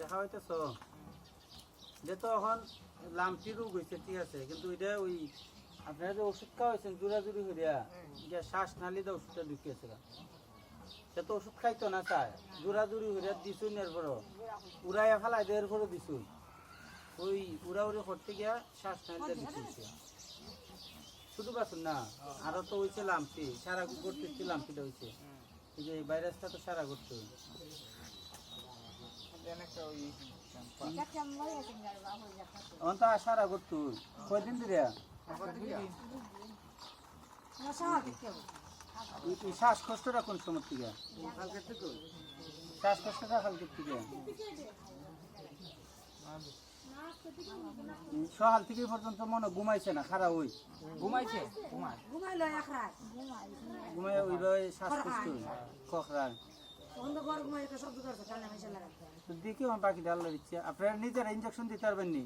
দেখা হইতেছ যে তো এখন লামটি রোগ হয়েছে ঠিক আছে, কিন্তু এটা ওই আপনারা যে ওষুধ খাওয়াইছেন জোড়াজুড়ি হইয়া যে শ্বাস নালিতে ওষুধটা ঢুকিয়েছে সে তো ওষুধ খাইতো না চায় জোড়াজুড়ি হইয়া দিছুন এরপর উড়াইয়া ফেলাই দিয়ে এরপরও দিছুন। ওই উড়াউড়ি করতে গিয়া শ্বাস নালিতে ঢুকিয়েছে শুধু পাচ্ছেন না, আরও তো হয়েছে লামটি সারা করতে লামটিটা হয়েছে যে ভাইরাসটা তো সারা করতে অন তো সারা করতো কয়দিন এই শ্বাসকষ্টটা কোন সময় থেকে। শ্বাসকষ্টটা কালকে থেকে। সকাল থেকে পর্যন্ত মনে ঘুমাইছে না খারাপ ওই ঘুমাইছে? ঘুমাই ঘুমাই ওইভাবে শ্বাসকষ্ট কখরা দেখি আমার আপনারা নিজেরা ইঞ্জেকশন দিতে পারবেন নি?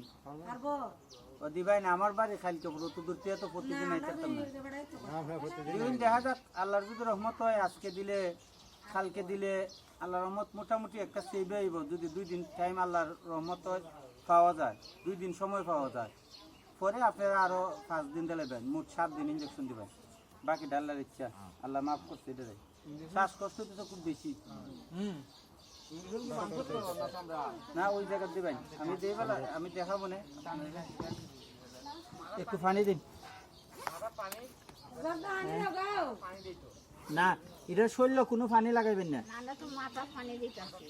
ও দিবাই না আমার বাড়ি খাইল কেবল তো দূর থেকে তো প্রতিদিন আইতাম না। দুই বেড়াই তো দিন দেখা যাক আল্লাহর যদি রহমত হয় আজকে দিলে কালকে দিলে আল্লাহর রহমত মোটামুটি একটা সেভে আইব যদি দুই দিন টাইম আল্লাহর রহমত হয় পাওয়া যায়। দুই দিন সময় পাওয়া যায়। পরে আপনারা আরও পাঁচ দিন দিলেবেন মোট সাত দিন ইঞ্জেকশন দিবেন। বাকি আল্লাহর ইচ্ছা আল্লাহ মাফ করছে শ্বাসকষ্ট তো খুব বেশি। না ওই জায়গা দিবেন। আমি দিয়ে আমি দেখাবো না। একটু পানি দিন। না এটা শরীর কোনো পানি লাগাইবেন না। নানা তো মাথা পানি দিতেছে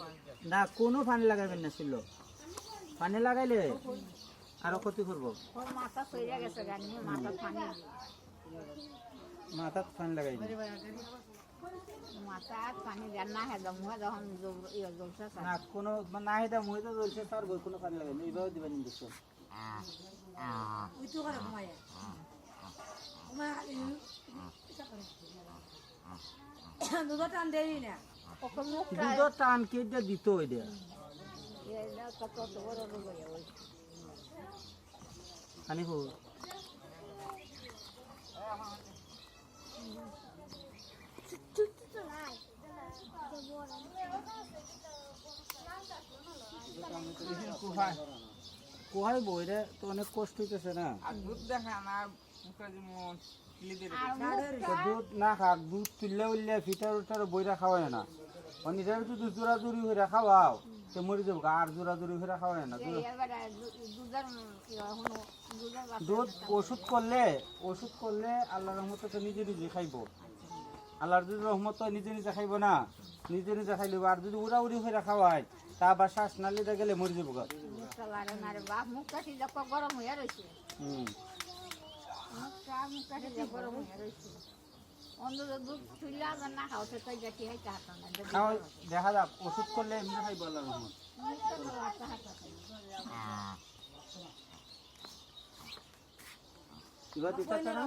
না কোনো পানি লাগাইবেন না শরীর পানি লাগাইলে আরও ক্ষতি করব। মাথা গেছে মাথা পানি। মাথাত পানি লাগাইবেন মাথা আর পানি দেন না হে মুহে যখন জল- ইয়ে না কোনো না এটা মুহিতে জ্বলছে তার বই কোনো পানি লাগাইবেন এইভাবে দিবেন ইঞ্জেকশন ওই করে ঘুমাই ঘুমাই দুধ টান দেই না? দুধ টান কে দিত ওই কোহাই বই রে তো অনেক কষ্ট হইতেছে না? দুধ দেখা না দুধ না খাক দুধ তুললে উললে ফিটার উঠার বইরা খাওয়ায় না। নিজের যদি জোড়া জুড়ি হয়ে খাওয়াও তো মরে যাব আর জোড়া জুড়ি হয়ে খাওয়ায় না। ইয়ে দুধ ওষুধ করলে ওষুধ করলে আল্লাহর রহমতে নিজে নিজে খাইব। আল্লাহর যদি রহমত হয় নিজে নিজে খাইব না। নিজে নিজে খাইলে আর যদি উড়া উড়ি হয়ে খাওয়ায় তা আবার শ্বাস নালিতে গেলে মরে যাব গা। না গরম হয়ে রয়েছে হুম। গরম হয়ে রয়েছে না দেখি না যাক ওষুধ করলে এমনি খাইব হাতে হাতাম এবার না